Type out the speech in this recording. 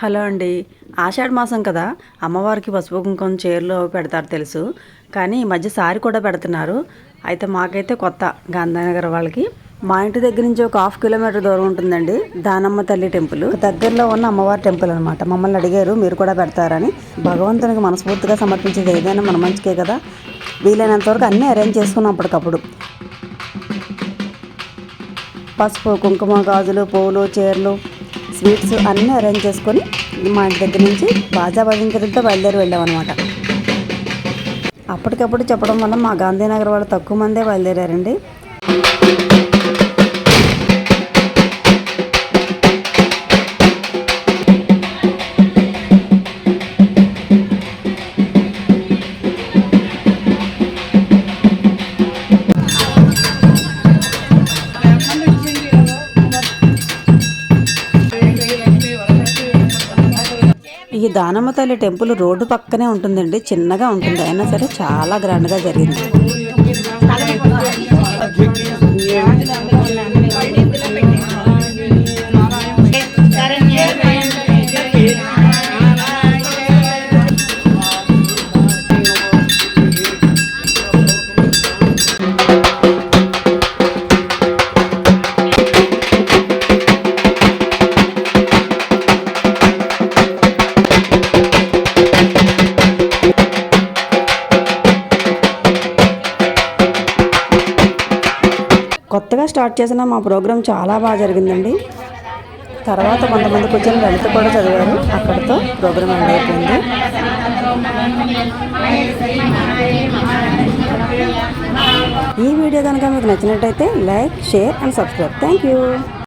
Hello అండి. ఆషాఢ మాసం కదా అమ్మవారికి పసుపు కుంకుమ చీరలు పెడతారు తెలుసు. కానీ ఈ మధ్య సారి కూడా పెడుతున్నారు. అయితే మాకైతే కొత్త గాంధీనగర్ వాళ్ళకి. మా ఇంటి దగ్గర నుంచి ఒక హాఫ్ కిలోమీటర్ దూరం ఉంటుందండి దానమ్మ తల్లి టెంపుల్. దగ్గరలో ఉన్న అమ్మవారి టెంపుల్ అనమాట మమ్మల్ని అడిగారు మీరు కూడా పెడతారని. భగవంతునికి మనస్ఫూర్తిగా సమర్పించేది ఏదైనా మన మంచికే కదా. వీలైనంత వరకు అన్నీ అరేంజ్ చేసుకున్నాం అప్పటికప్పుడు. పసుపు కుంకుమ గాజులు పూలు చీరలు స్వీట్స్ అన్నీ అరేంజ్ చేసుకొని మా ఇంటి దగ్గర నుంచి బాజా భజంకరితో బయలుదేరి వెళ్ళామన్నమాట అప్పటికప్పుడు చెప్పడం వల్ల మా గాంధీనగర్ వాళ్ళు తక్కువ మందే బయలుదేరారండి. ఈ దానమ్మ తల్లి టెంపుల్ రోడ్డు పక్కనే ఉంటుందండి చిన్నగా ఉంటుంది. అయినా సరే చాలా గ్రాండ్గా జరిగింది. కొత్తగా స్టార్ట్ చేసిన మా ప్రోగ్రాం చాలా బాగా జరిగిందండి. తర్వాత కొంతమంది కూర్చొని లలిత కూడా చదివారు. అక్కడితో ప్రోగ్రాం ఎండ్ అయిపోయింది. ఈ వీడియో కనుక మీకు నచ్చినట్టయితే like share and subscribe. Thank you